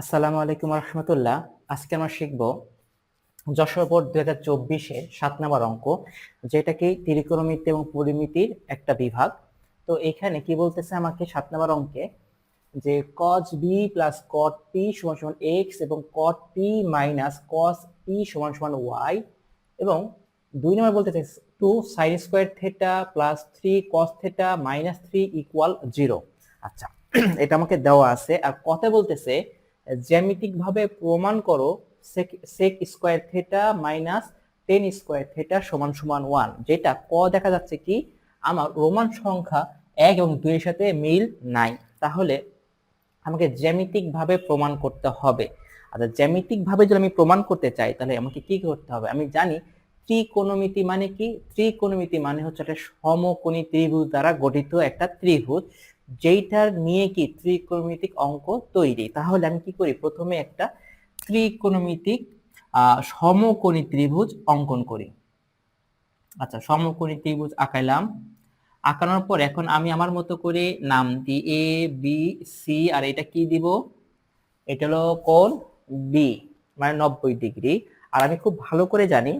আসসালামু আলাইকুম রহমতুল্লাহ। আজকে আমরা শিখব যশোর বোর্ড দুই হাজার চব্বিশের সাত নম্বর অঙ্ক যেটা কি ত্রিকোণমিতি এবং পরিমিতির একটা বিভাগ। তো এখানে কি বলতেছে আমাকে সাত নম্বর অঙ্কে? যে cos B plus cot P সমান সমান এক্স এবং cot P minus cos P সমান সমান ওয়াই এবং দুই নম্বর বলতেছে two sine square theta plus three cos theta minus three equal zero আচ্ছা এটা আমাকে দেওয়া আছে। আর কথা বলতেছে জ্যামিতিক ভাবে প্রমাণ করো sec sec square theta minus tan square theta সমান সমান ওয়ান যেটা ক দেখা যাচ্ছে কি, আমার রোমান সংখ্যা এক এবং দুইয়ের সাথে মিল নাই। তাহলে আমাকে জ্যামিতিক ভাবে প্রমাণ করতে হবে। আচ্ছা জ্যামিতিক ভাবে যদি আমি প্রমাণ করতে চাই, তাহলে আমাকে কি করতে হবে? আমি জানি ত্রিকোণমিতি মানে কি? ত্রিকোণমিতি মানে হচ্ছে একটা সমকোণী ত্রিভুজ দ্বারা গঠিত একটা ত্রিভুজ। যেইটার নিয়ে কি ত্রিকোণমিতিক অঙ্ক তৈরি? তাহলে আমি কি করি? প্রথমে একটা ত্রিকোণমিতিক সমকোণী ত্রিভুজ অঙ্কন করি। আচ্ছা সমকোণী ত্রিভুজ আঁকাইলাম। আঁকানোর পর এখন আমি আমার মতো করে নাম দিই। এ, বি, সি, আর এটা কি দিব? এটা হলো কোণ বি মানে নব্বই ডিগ্রি। আর আমি খুব ভালো করে জানি,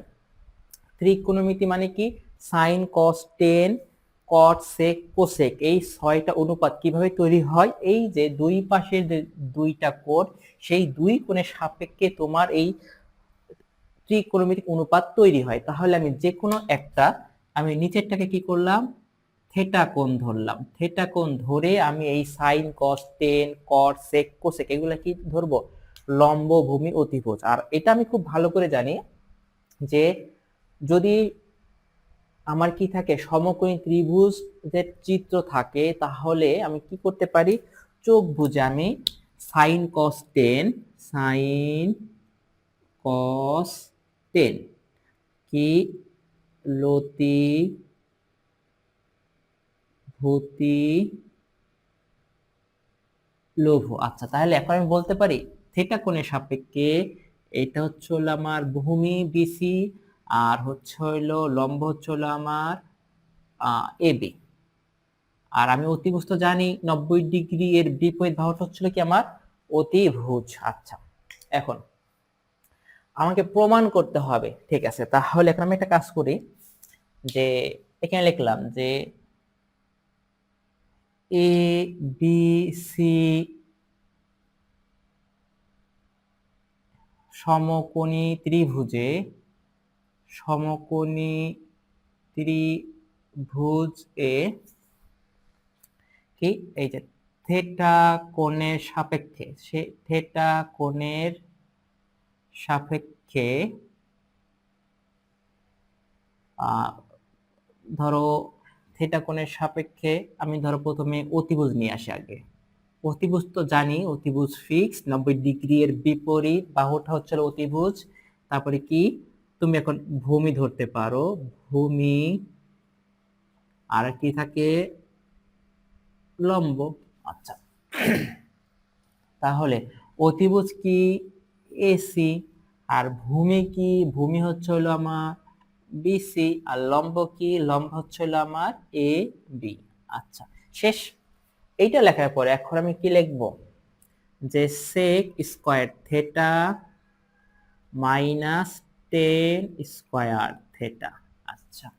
ত্রিকোণমিতি মানে কি? Sine cos tan cot, sec, cosec, এই ছয়টা অনুপাত কীভাবে তৈরি হয়? এই যে দুই পাশের যে দুইটা কোণ সেই দুই কোণের সাপেক্ষে তোমার এই ত্রিকোণমিতিক অনুপাত তৈরি হয়। তাহলে আমি যে কোনো একটা, আমি নিচেরটাকে কি করলাম? থেটা কোণ ধরলাম। থেটা কোণ ধরে আমি এই sine, cos, tan, cot, sec, cosec, এগুলো কি ধরবো? লম্ব ভূমি অতিভুজ। আর এটা আমি খুব ভালো করে জানি যে যদি আমার কি থাকে? সমকোণী ত্রিভুজ যে চিত্র থাকে, তাহলে আমি কি করতে পারি? চোখ বুঝে আমি sine cos tan sine cos tan কি লতি ভূতি লোভ। আচ্ছা তাহলে এখন আমি বলতে পারি থেটা কোণের সাপেক্ষে এটা হচ্ছে হলো আমার ভূমি বিসি আর হচ্ছে হইল লম্ব হচ্ছে হলো আমার এবি আর আমি অতিভুজ জানি নব্বই ডিগ্রি এর বিপরীত বাহুটা হচ্ছিল কি আমার অতিভুজ। আচ্ছা এখন আমাকে প্রমাণ করতে হবে। ঠিক আছে, তাহলে এখন আমি একটা কাজ করি যে এখানে লিখলাম যে এ, বি, সি সমকোণী ত্রিভুজে সমকোণী ত্রিভুজ এ কি? এই যে থেটা কোণের সাপেক্ষে, সে থেটা কোণের সাপেক্ষে ধরো থেটা কোণের সাপেক্ষে আমি ধরো প্রথমে অতিভুজ নিয়ে আসি আগে। অতিভুজ তো জানি, অতিভুজ ফিক্স নব্বই ডিগ্রি এর বিপরীত, বাহুটা হচ্ছে অতিভুজ, তারপরে কি? তুমি এখন ভূমি ধরতে পারো। ভূমি আর কি থাকে? লম্ব। আচ্ছা। তাহলে অতিভুজ কি? এসি। আর ভূমি কি? ভূমি হচ্ছে হলো আমার বিসি। আর লম্ব কি? লম্ব হচ্ছে হলো আমার এ, বি। আচ্ছা শেষ। এইটা লেখার পরে এখন আমি কি লিখব? যে sec square theta minus tan square, theta. আচ্ছা।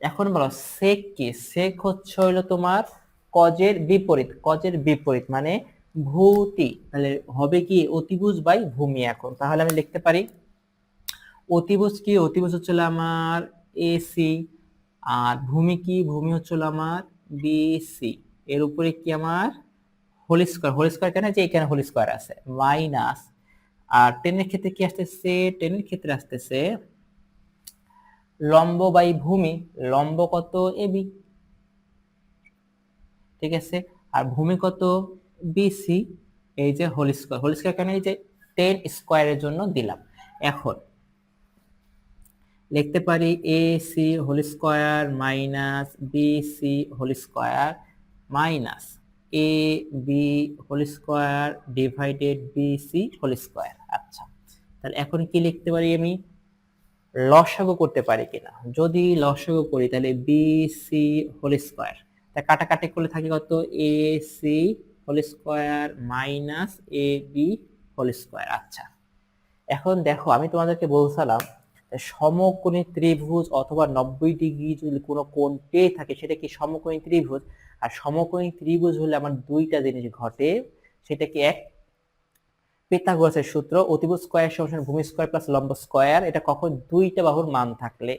এখন বলো সেক কি? সেক হচ্ছে হইল তোমার কজের বিপরীত কজের বিপরীত মানে ভূতি। তাহলে হবে কি অতিভুজ বাই ভূমি এখন। তাহলে আমি লিখতে পারি অতিভুজ কি? অতিভুজ হচ্ছে আমার এসি আর ভূমি কি? ভূমি হচ্ছে আমার বিসি এর উপরে কি আমার হোল স্কোয়ার? হোল স্কোয়ার কেন? যে এখানে হোল স্কোয়ার আছে। মাইনাস আর টেনের ক্ষেত্রে কি আসতেছে? টেনের ক্ষেত্রে আসতেছে লম্ব বাই ভূমি লম্ব কত এবি ঠিক আছে? আর ভূমি কত বিসি এই যে হোল স্কোয়ার হোল স্কোয়ার কেন? এই যে টেন স্কোয়ারের জন্য দিলাম। এখন লিখতে পারি A C whole square minus B C whole square minus A B whole square divided B C whole square আচ্ছা তাহলে এখন কি লিখতে পারি আমি? লসাগু করতে পারি কিনা? যদি লসাগু করি, তাহলে বি সি হোল স্কোয়ার তা কাটাকাটি করলে থাকে কত? A C whole square minus A B whole square আচ্ছা এখন দেখো, আমি তোমাদেরকে বলছিলাম সমকোণী ত্রিভুজ অথবা নব্বই ডিগ্রি যদি কোনো কোণ পেয়ে থাকে, সেটা কি সমকোণী ত্রিভুজ? আর সমকোণী ত্রিভুজ হলে আমার দুইটা জিনিস ঘটে সেটা কি এক পিথাগোরাসের সূত্র, অতিভুজ স্কয়ার সমান ভূমি স্কয়ার প্লাস লম্ব স্কয়ার, এটা কখন দুইটা বাহুর মান থাকলে।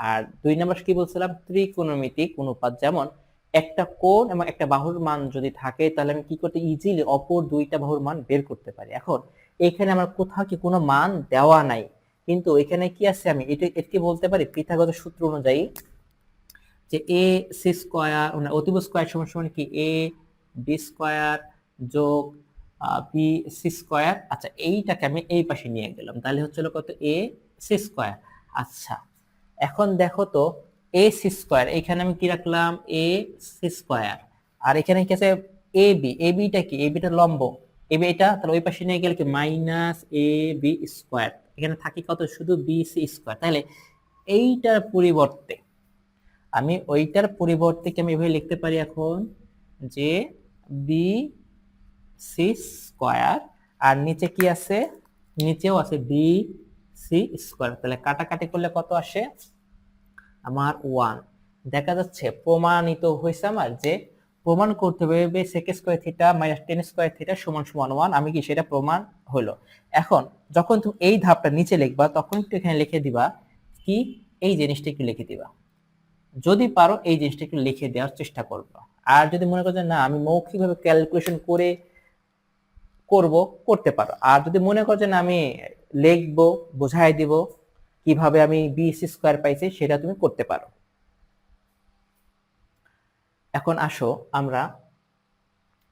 আর দুই নম্বর কি বলছিলাম? ত্রিকোণমিতিক অনুপাত যেমন একটা কোণ এবং একটা বাহুর মান যদি থাকে, তাহলে আমি কি করতে ইজিলি অপর দুইটা বাহুর মান বের করতে পারি। এখন এখানে আমার কোথাও কি কোনো মান দেওয়া নাই, কিন্তু এখানে কি আছে আমি, এটা, এটাকে বলতে পারি পিথাগোরাসের সূত্র অনুযায়ী যে এ সি স্কয়ার অতিভুজ স্কয়ার সমান সমান কি? এ বি স্কয়ার যোগ বি সি স্কয়ার আচ্ছা এইটাকে আমি এই পাশে নিয়ে গেলাম। তাহলে হচ্ছে কত? এ সি স্কয়ার আচ্ছা এখন দেখো তো এ সি স্কয়ার এখানে আমি কি রাখলাম? এ সি স্কয়ার আর এখানে কি আছে? এ বি এ বিটা কি? এ বিটা লম্ব। এ বি এটা, তাহলে ওই পাশে নিয়ে গেলে কি? মাইনাস এ বি স্কয়ার এখানে থাকি কত? শুধু বি সি স্কয়ার তাহলে এইটার পরিবর্তে আমি ওইটার পরিবর্তে কি আমি এভাবে লিখতে পারি এখন? যে বি সি স্কয়ার আর নিচে কি আছে? নিচেও আছে বি সি স্কোয়ার তাহলে কাটাকাটি করলে কত আসে? আমার ওয়ান দেখা যাচ্ছে প্রমাণিত হয়েছে আমার যে প্রমাণ করতে হবে sec square theta minus tan square theta সমান সমান ওয়ান আমি কি সেটা প্রমাণ হলো? এখন যখন তুমি এই ধাপটা নিচে লিখবা, তখন একটু এখানে লিখে দিবা কি? এই জিনিসটা একটু লিখে দিবা। যদি পারো এই জিনিসটা একটু লিখে দেওয়ার চেষ্টা করব। আর যদি মনে করো যে না, আমি মৌখিকভাবে ক্যালকুলেশন করে করব, করতে পারো। আর যদি মনে করো যে না, আমি লিখব, বোঝাই দিব কীভাবে আমি বিএসসি স্কোয়ার পাইছি, সেটা তুমি করতে পারো। এখন আসো, আমরা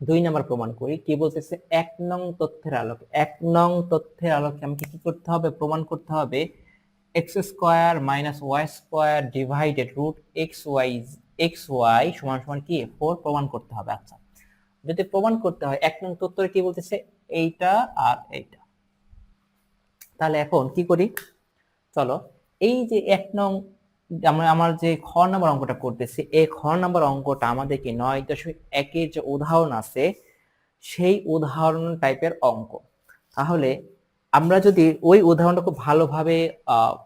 দুই নাম্বার প্রমাণ করি। কি বলতেছে? এক নং তথ্যের আলোকে, এক নং তথ্যের আলোকে আমাকে কি করতে হবে? প্রমাণ করতে হবে X square minus Y square divided root X Y X Y সমান সমান কি? ফোর প্রমাণ করতে হবে। আচ্ছা যদি প্রমাণ করতে হয়, এক নং তথ্যের কি বলতেছে? এইটা আর এইটা। তাহলে এখন কি করি? চলো, এই যে এক নং, আমরা, আমার যে খ নম্বর অঙ্কটা করতেছি, এই খ নম্বর অঙ্কটা আমাদেরকে নয় দশমিক একের যে উদাহরণ আছে, সেই উদাহরণ টাইপের অঙ্ক। তাহলে আমরা যদি ওই উদাহরণটা খুব ভালোভাবে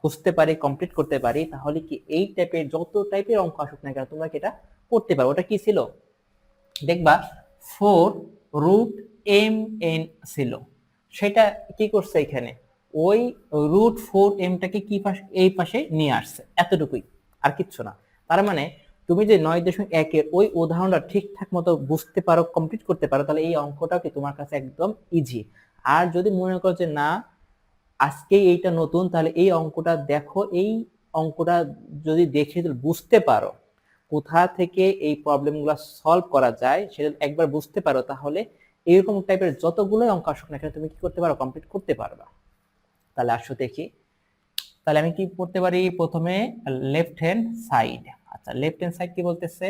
বুঝতে পারি কমপ্লিট করতে পারি, তাহলে কি এই টাইপের যত টাইপের অঙ্ক আসুক না কেন, তোমরা এটা করতে পারো? ওটা কি ছিল? দেখবা ফোর রুট এম এন ছিল। সেটা কি করছে এখানে? ওই রুট ফোর এমটাকে কি পাশে, এই পাশে নিয়ে আসছে। এতটুকুই, আর কিচ্ছু না। তার মানে তুমি যে নয় দশমিক একের ওই উদাহরণটা ঠিকঠাক মতো বুঝতে পারো কমপ্লিট করতে পারো, তাহলে এই অঙ্কটা কি তোমার কাছে একদম ইজি আর যদি মনে করো যে না, আজকেই এইটা নতুন, তাহলে এই অঙ্কটা দেখো, এই অঙ্কটা যদি দেখে বুঝতে পারো কোথা থেকে এই প্রবলেমগুলো সলভ করা যায়, সেটা একবার বুঝতে পারো, তাহলে এরকম টাইপের যতগুলো অঙ্ক আসুক না তুমি কি করতে পারো কমপ্লিট করতে পারবা। তাহলে আসো দেখি। তাহলে আমি কি করতে পারি? প্রথমে লেফট হ্যান্ড সাইড আচ্ছা লেফট হ্যান্ড সাইড কি বলতেছে?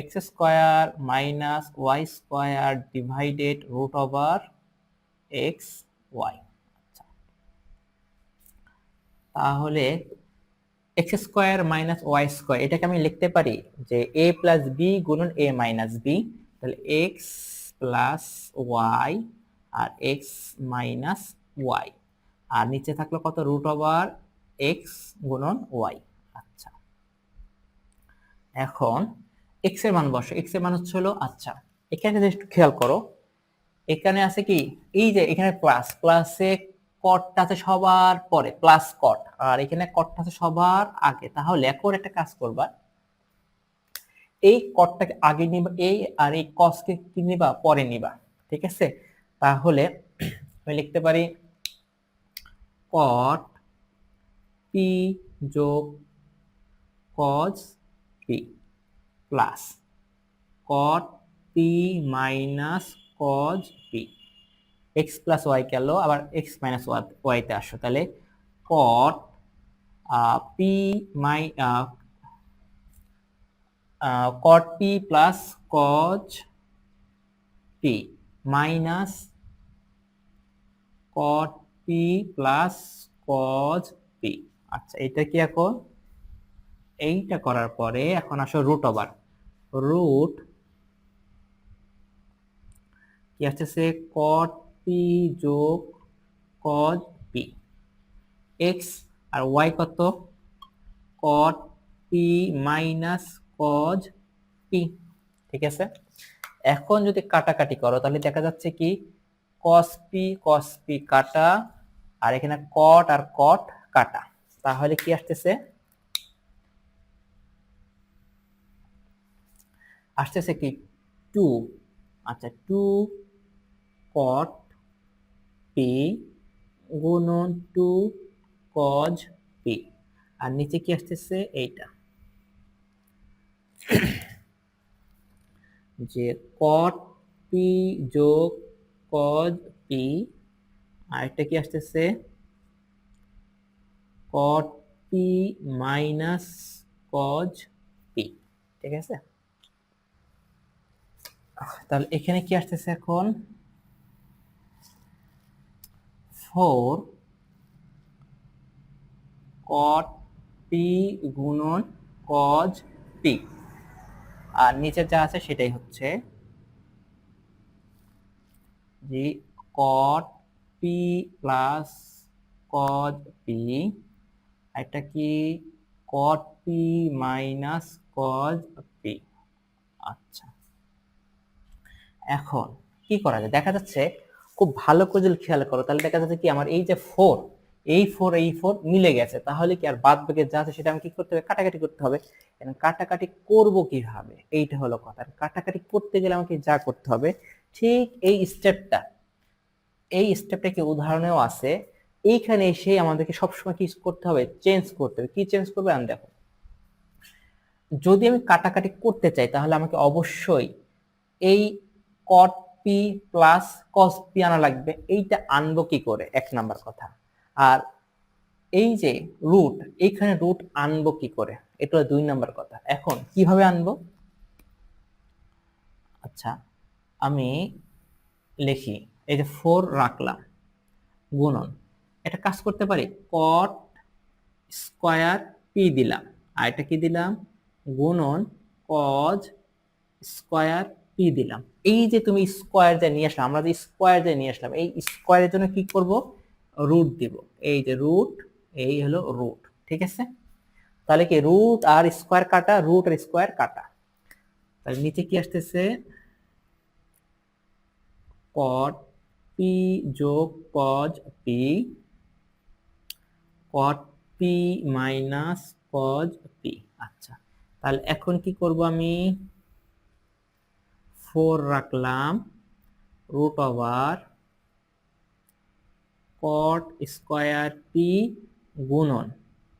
X square minus Y square divided root over X Y আচ্ছা। তাহলে X square minus Y square এটাকে আমি লিখতে পারি যে এ প্লাস বি গুণন এ মাইনাস বি তাহলে এক্স প্লাস ওয়াই আর এক্স মাইনাস ওয়াই আর নিচে থাকল কত? রুট ওভার এক্স গুণন ওয়াই আচ্ছা। এখন এক্সের মান বসো। এক্সের মান হচ্ছে হলো আচ্ছা এখানে একটু খেয়াল করো এখানে আছে কি? এই যে এখানে প্লাস প্লাসে কটটা আছে সবার পরে প্লাস কট আর এখানে কটটা আছে সবার আগে। তাহলে এখন একটা কাজ করবা, এই কটটাকে আগে নিবা এই আর এই কসকে কি নিবা? পরে নিবা, ঠিক আছে? তাহলে আমি লিখতে পারি কট পি যোগ cos P plus cot P minus cos P X plus Y গেল, আবার এক্স মাইনাস ওয়াইতে আসো। তাহলে cot P my cot P plus cos P minus cot P plus cos P আচ্ছা এটা কি এখন? এইটা করার পরে এখন আসো রুট ওভার রুট কি আসতেছে কট পি যোগ কজ পি এক্স আর ওয়াই কত? Cot P minus cos P ঠিক আছে? এখন যদি কাটাকাটি করো, তাহলে দেখা যাচ্ছে কি? কস পি কস পি কাটা, আর এখানে কট আর কট কাটা। তাহলে কি আসতেছে? আসতেছে কি? টু আচ্ছা টু কট পি গুণন টু কজ পি আর নিচে কি আসতেছে? এইটা। যে কট পি যোগ কজ পি আর এটা কি আসতেছে? Cot P minus cos P ঠিক আছে? তাহলে এখানে কি আসতেছে এখন? ফোর কট পি গুণন কজ পি আর নিচে যা আছে সেটাই হচ্ছে যে cot P plus cos P এটা কি cot P minus cos P আচ্ছা। এখন কি করা যায়? দেখা যাচ্ছে খুব ভালো করে যদি খেয়াল করো, তাহলে দেখা যাচ্ছে কি আমার এই যে ফোর এই ফোর এই ফোর মিলে গেছে। তাহলে কি আর বাদ বাকি যা আছে সেটা আমি কি করতে হবে? কাটাকাটি করতে হবে। কাটাকাটি করব কীভাবে? এইটা হলো কথা। কাটাকাটি করতে গেলে আমাকে যা করতে হবে, ঠিক এই স্টেপটা এই স্টেপটা কি উদাহরণেও আছে। এইখানে এসে আমাদেরকে সবসময় কি করতে হবে? চেঞ্জ করতে হবে। কি চেঞ্জ করবে? আমি দেখো। যদি আমি কাটাকাটি করতে চাই, তাহলে আমাকে অবশ্যই এই cot P plus cos P আনা লাগবে। এইটা আনব কি করে? এক নাম্বার কথা। আর এই যে রুট এইখানে রুট আনব কি করে? এটা দুই নাম্বার কথা। এখন কীভাবে আনব? আচ্ছা আমি লিখি, এই যে ফোর রাখলাম, গুণন। এটা কাজ করতে পারি কট স্কয়ার পি দিলাম। আর এটা কি দিলাম? গুণন কজ স্কয়ার পি দিলাম? এই যে তুমি স্কোয়ার যে নিয়ে আসলাম আমরা যে স্কোয়ার যে নিয়ে আসলাম, এই স্কোয়ারের জন্য কি করব? রুট দিব। এই যে রুট এই হলো রুট ঠিক আছে? তাহলে কি রুট আর স্কোয়ার কাটা? রুট আর স্কোয়ার কাটা। তাহলে নিচে কি আসতেছে? কট পি যোগ cos P cot P minus cos P আচ্ছা তাহলে এখন কি করব আমি? ফোর রাখলাম root over cot square P গুণন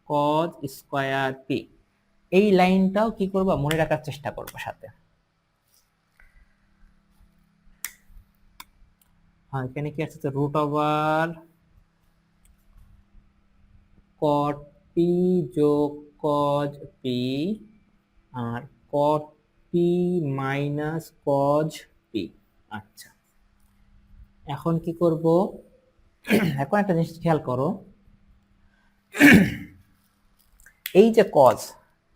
কজ স্কয়ার পি এই লাইনটাও কি করব? মনে রাখার চেষ্টা করব সাথে। হ্যাঁ এখানে কি আছে? রুট ওভার কট পি যোগ কজ পি আর cot P minus cos P আচ্ছা। এখন কি করব? এখন একটা জিনিস খেয়াল করো। এই যে কজ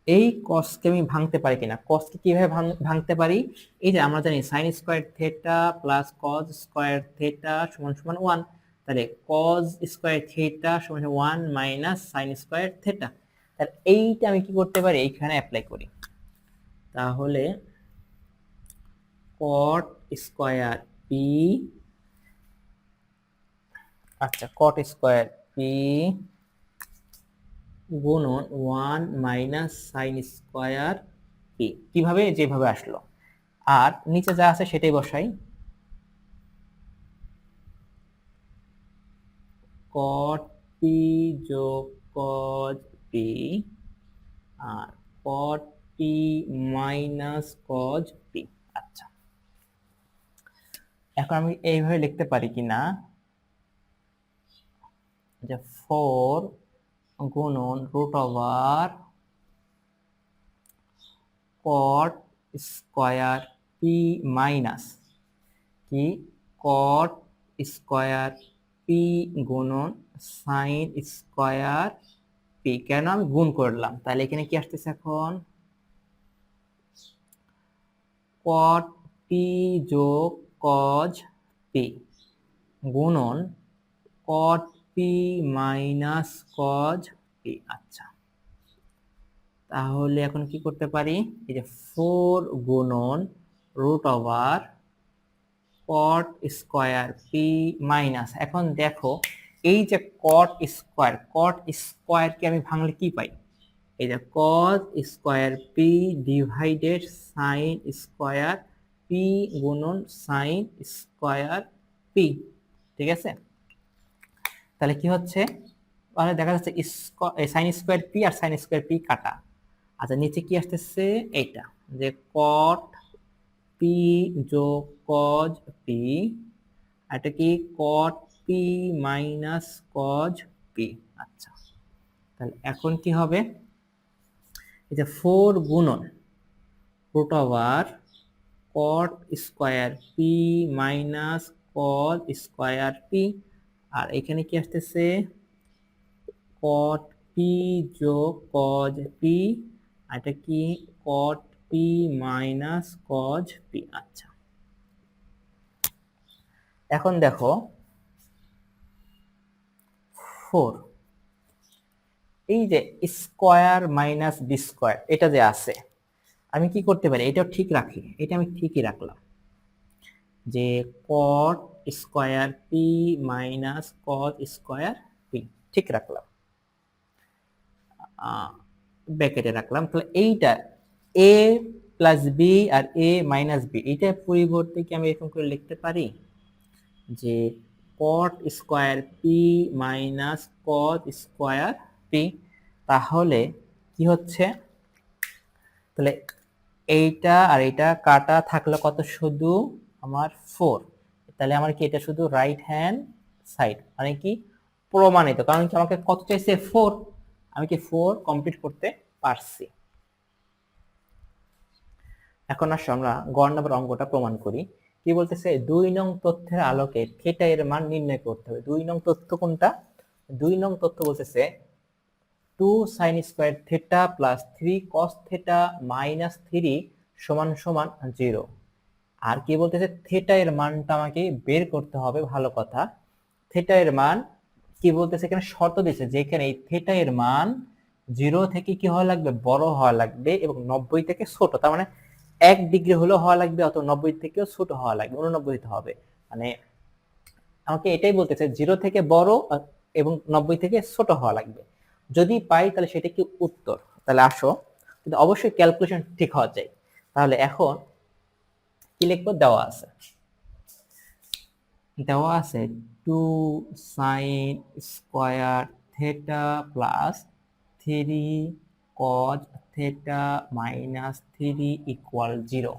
এই কসকে আমি ভাঙতে পারি কিনা? কজকে কীভাবে ভাঙতে পারি? এই যে আমরা জানি sine square theta plus cos square theta সমান সমান ওয়ান তাহলে কজ স্কোয়ার থেটা সমান one minus sine square theta তাহলে এইটা আমি কি করতে পারি? এইখানে অ্যাপ্লাই করি। তাহলে কট স্কোয়ার পি আচ্ছা কট স্কোয়ার পি গুণন one minus sine square P কীভাবে? যেভাবে আসলো। আর নিচে যা আছে সেটাই বসাই। কট পি যোগ কজ পি আর cot P minus cos P আচ্ছা। এখন আমি এইভাবে লিখতে পারি কি না? যে ফোর গুণন root over cot square P minus কি? কট স্কয়ার পি গুণন সাইন স্কয়ার পি কেন আমি গুণ করলাম? তাহলে এখানে কি আসতেছে এখন? কট পি যোগ কজ পি গুণন cot P minus cos P আচ্ছা তাহলে এখন কি করতে পারি? এই যে ফোর গুণন root over cot square P minus এখন দেখো, এই যে কট স্কোয়ার কট স্কোয়ারকে আমি ভাঙলে কি পাই? যে cos square P divided sine square P গুণন সাইন স্কোয়ার পি ঠিক আছে? তাহলে কি হচ্ছে? তাহলে দেখা যাচ্ছে সাইন স্কোয়ার পি আর সাইন স্কোয়ার পি কাটা। আচ্ছা নিচে কি আসতেছে? এইটা, যে কট পি যোগ কজ পি এটা কি? Cot P minus cos P আচ্ছা। তাহলে এখন কি হবে? যে ফোর গুণন root over cot square P minus cos square P আর এখানে কি আসতেছে? কট পি যোগ কজ পি এটা কি? Cot P minus cos P আচ্ছা। এখন দেখো ফোর এই যে স্কোয়ার মাইনাস বি স্কোয়ার, এটা যে আছে, আমি কি করতে পারি? এটাও ঠিক রাখি, এটা আমি ঠিকই রাখলাম। যে cot square P minus cot square P ঠিক রাখলাম। ব্যাকেটে রাখলাম, তাহলে এইটা এ প্লাস বি আর এ মাইনাস বি এইটার পরিবর্তে কি আমি এরকম করে লিখতে পারি? যে cot square P minus cot square P তাহলে কি হচ্ছে? তাহলে এইটা আর এইটা কাটা থাকলে কত শুধু আমার ফোর তাহলে আমার কি এটা শুধু রাইট হ্যান্ড সাইড মানে কি প্রমাণিত? কারণ কি আমাকে কত চাইছে? ফোর আমি কি ফোর কমপ্লিট করতে পারছি। এখন আসো, আমরা গড় নাম্বার অঙ্কটা প্রমাণ করি। কি বলতেছে? দুই নং তথ্যের আলোকে থিটা এর মান নির্ণয় করতে হবে। দুই নং তথ্য কোনটা? দুই নং তথ্য বলতেছে two sine square theta plus three cos theta minus three সমান সমান জিরো। আর কি বলতেছে? থিটা এর মানটা আমাকে বের করতে হবে, ভালো কথা। থিটা এর মান কি বলতেছে? এখানে শর্ত দিচ্ছে যেখানে এই থিটা এর মান জিরো থেকে কি হওয়া লাগবে? বড় হওয়া লাগবে এবং নব্বই থেকে ছোট। তার মানে এক ডিগ্রি হলেও হওয়া লাগবে অত নব্বই থেকেও ছোট হওয়া লাগবে উননব্বই হতে হবে। মানে আমাকে এটাই বলতেছে, জিরো থেকে বড় এবং নব্বই থেকে ছোট হওয়া লাগবে। যদি পাই তাহলে সেটা কি উত্তর? তাহলে আসো। কিন্তু অবশ্যই ক্যালকুলেশন ঠিক হওয়া চাই। তাহলে এখন কি লিখব? দেওয়া আছে। দেওয়া আছে two sine square theta plus three cos theta minus three equal zero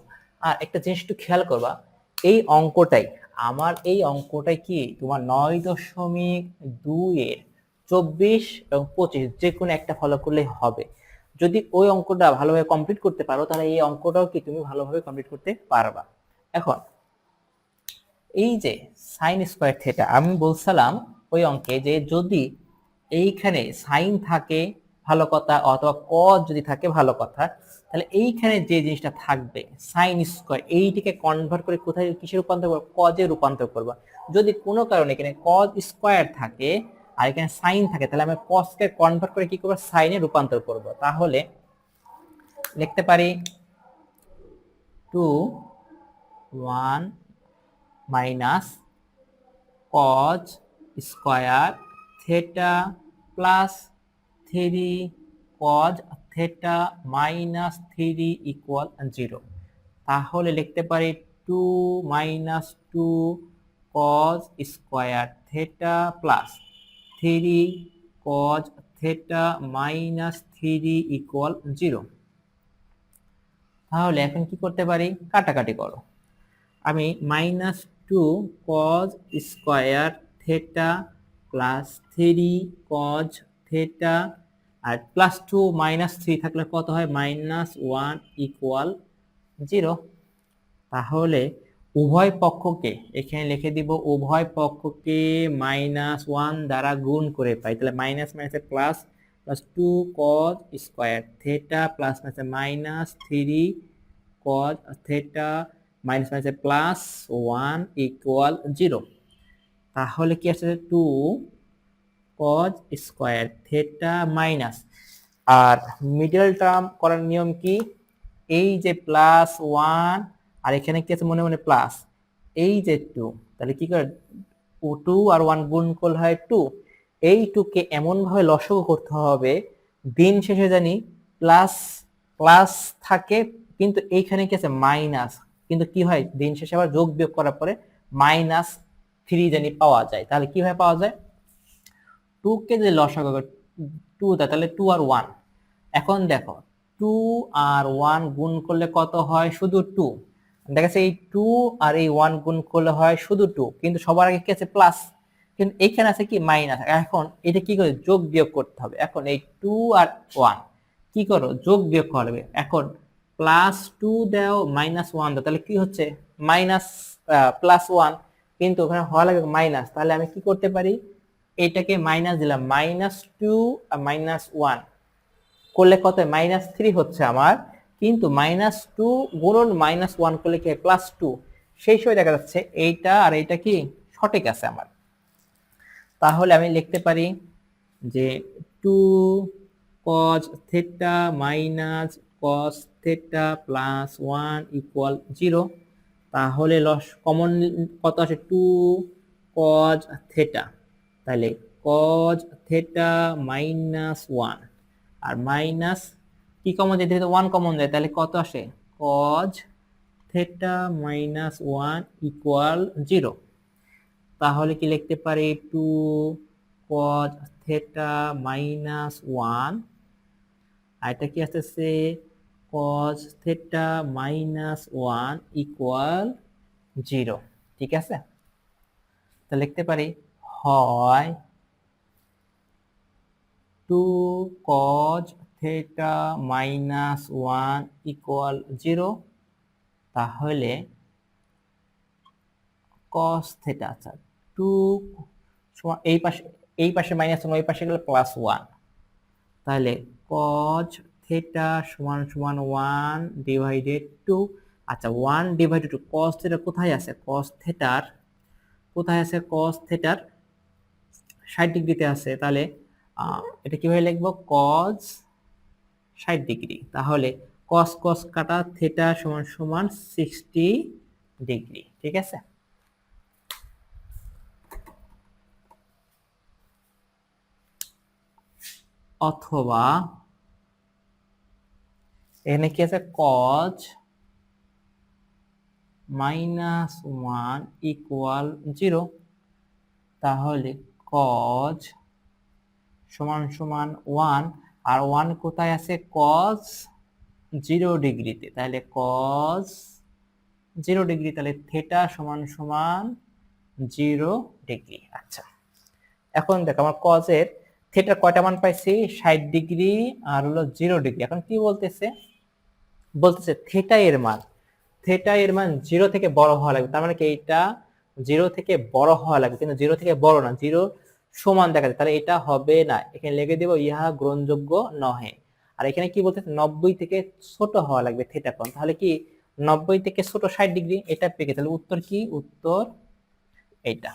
আর একটা জিনিস একটু খেয়াল করবা, এই অঙ্কটাই, আমার এই অঙ্কটাই কি? তোমার নয় দশমিক দুইয়ের চব্বিশ এবং পঁচিশ যে কোনো একটা ফলো করলেই হবে। যদি ওই অঙ্কটা ভালোভাবে কমপ্লিট করতে পারো, তাহলে এই অঙ্কটাও কি তুমি ভালোভাবে কমপ্লিট করতে পারবা। এখন, এই যে সাইন স্কোয়ার থেটা আমি বলছিলাম ওই অঙ্কে যে যদি এইখানে সাইন থাকে ভালো কথা অথবা কজ যদি থাকে ভালো কথা, তাহলে এইখানে যে জিনিসটা থাকবে সাইন স্কোয়ার এইটিকে কনভার্ট করে কোথায়, কিসে রূপান্তর করব? কজে রূপান্তর করব। যদি কোনো কারণে এখানে কজ স্কোয়ার থাকে আর এখানে সাইন থাকে, তাহলে আমি কজকে কনভার্ট করে কি করব? সাইনে রূপান্তর করব। তাহলে লিখতে পারি two one minus cos square theta plus three cos theta minus three equal zero তাহলে লিখতে পারি two minus two cos square theta plus three cos theta minus three equal zero তাহলে এখন কি করতে পারি? কাটাকাটি করো। আমি minus two cos square theta plus three cos theta আর প্লাস টু মাইনাস থ্রি থাকলে কত হয়? মাইনাস ওয়ান ইকুয়াল জিরো তাহলে উভয় পক্ষকে, এখানে লিখে দিব উভয় পক্ষকে মাইনাস ওয়ান দ্বারা গুণ করে পাই। তাহলে মাইনাস মাইনাসে plus plus two cos square theta plus মাইনাসে minus three cos theta minus মাইনাসে প্লাস ওয়ান ইকুয়াল জিরো তাহলে কি আসছে? Two cos square theta minus আর মিডল টার্ম করার নিয়ম কি? এই যে প্লাস ওয়ান আর এখানে কি আছে মনে মনে প্লাস এই যে টু তাহলে কি করে? টু আর ওয়ান গুণ করলে হয় টু এই টুকে এমনভাবে লসগু করতে হবে, দিন শেষে জানি প্লাস প্লাস থাকে, কিন্তু এইখানে কি আছে? মাইনাস কিন্তু কি হয়? দিন শেষে আবার যোগ বিয়োগ করার পরে মাইনাস থ্রি জানি পাওয়া যায়। তাহলে কীভাবে পাওয়া যায়? টু কে যদি লসাগু টু তাহলে টু আর ওয়ান এখন দেখো টু আর ওয়ান গুণ করলে কত হয়? শুধু টু দেখা যাচ্ছে এই টু আর এই ওয়ান গুণ করলে হয় শুধু টু কিন্তু সবার আগে কি আছে? প্লাস কিন্তু এইখানে আছে কি? মাইনাস এখন এটা কি করে? যোগ বিয়োগ করতে হবে। এখন এই টু আর ওয়ান কি করো? যোগ বিয়োগ করবে এখন প্লাস টু দাও মাইনাস ওয়ান দাও। তাহলে কি হচ্ছে? মাইনাস প্লাস ওয়ান কিন্তু ওখানে হওয়া লাগবে মাইনাস তাহলে আমি কি করতে পারি? এটাকে মাইনাস দিলাম। মাইনাস টু আর মাইনাস ওয়ান করলে কত? মাইনাস থ্রি হচ্ছে আমার। কিন্তু মাইনাস টু গুণন মাইনাস ওয়ান করলে কি প্লাস টু সেই সময় দেখা যাচ্ছে এইটা আর এইটা কি? সঠিক আছে আমার। তাহলে আমি লিখতে পারি যে two cos theta minus cos theta plus one equal zero তাহলে লস কমন কত আছে? টু কজ থেটা তাহলে কজ থেটা মাইনাস ওয়ান আর মাইনাস কি কমন যায় যেহেতু ওয়ান কমন যায় তাহলে কত আসে? Cos theta minus one equal zero তাহলে কি লিখতে পারি? Two cos theta minus one আর এটা কি আসতেছে? Cos theta minus one equal zero ঠিক আছে? তো লিখতে পারি, হয় two cos theta minus one equal zero তাহলে কস থেটা আচ্ছা টু এই পাশে এই পাশে মাইনাস ওয়ান ওই পাশে গেলে প্লাস ওয়ান তাহলে কজ থেটা সমান সমান ওয়ান ডিভাইডেড টু আচ্ছা one divided two cos theta কোথায় আছে? কস থেটার কোথায় আছে কস থেটার ষাট ডিগ্রিতে আছে, তাহলে এটা কীভাবে লিখব? কজ ষাট ডিগ্রি। তাহলে কস কস কাটা থেটা সমান সমান সিক্সটি ডিগ্রি, ঠিক আছে? অথবা এখানে কি আছে? Cos minus one equal zero তাহলে কজ সমান সমান ওয়ান আর ওয়ান কোথায় আছে? কজ জিরো ডিগ্রিতে তাহলে কজ জিরো ডিগ্রি তাহলে থেটা সমান সমান জিরো ডিগ্রি আচ্ছা এখন দেখো আমার কজের থেটার কয়টা মান পাইছি? ষাট ডিগ্রি আর হলো জিরো ডিগ্রি এখন কি বলতেছে? বলতেছে থেটা এর মান। থেটা এর মান জিরো থেকে বড় হওয়া লাগবে। তার মানে কি এইটা জিরো থেকে বড় হওয়া লাগবে। কিন্তু জিরো থেকে বড় না। জিরো সমান দেখা যায়, তাহলে এটা হবে না। এখানে লেগে দেব, ইহা গ্রহণযোগ্য নহে। আর এখানে কি বলতে নব্বই থেকে ছোট হওয়া লাগবে থেটা কোণ তাহলে কি নব্বই থেকে ছোট ষাট ডিগ্রি এটা পেকে তাহলে উত্তর কি? উত্তর এইটা।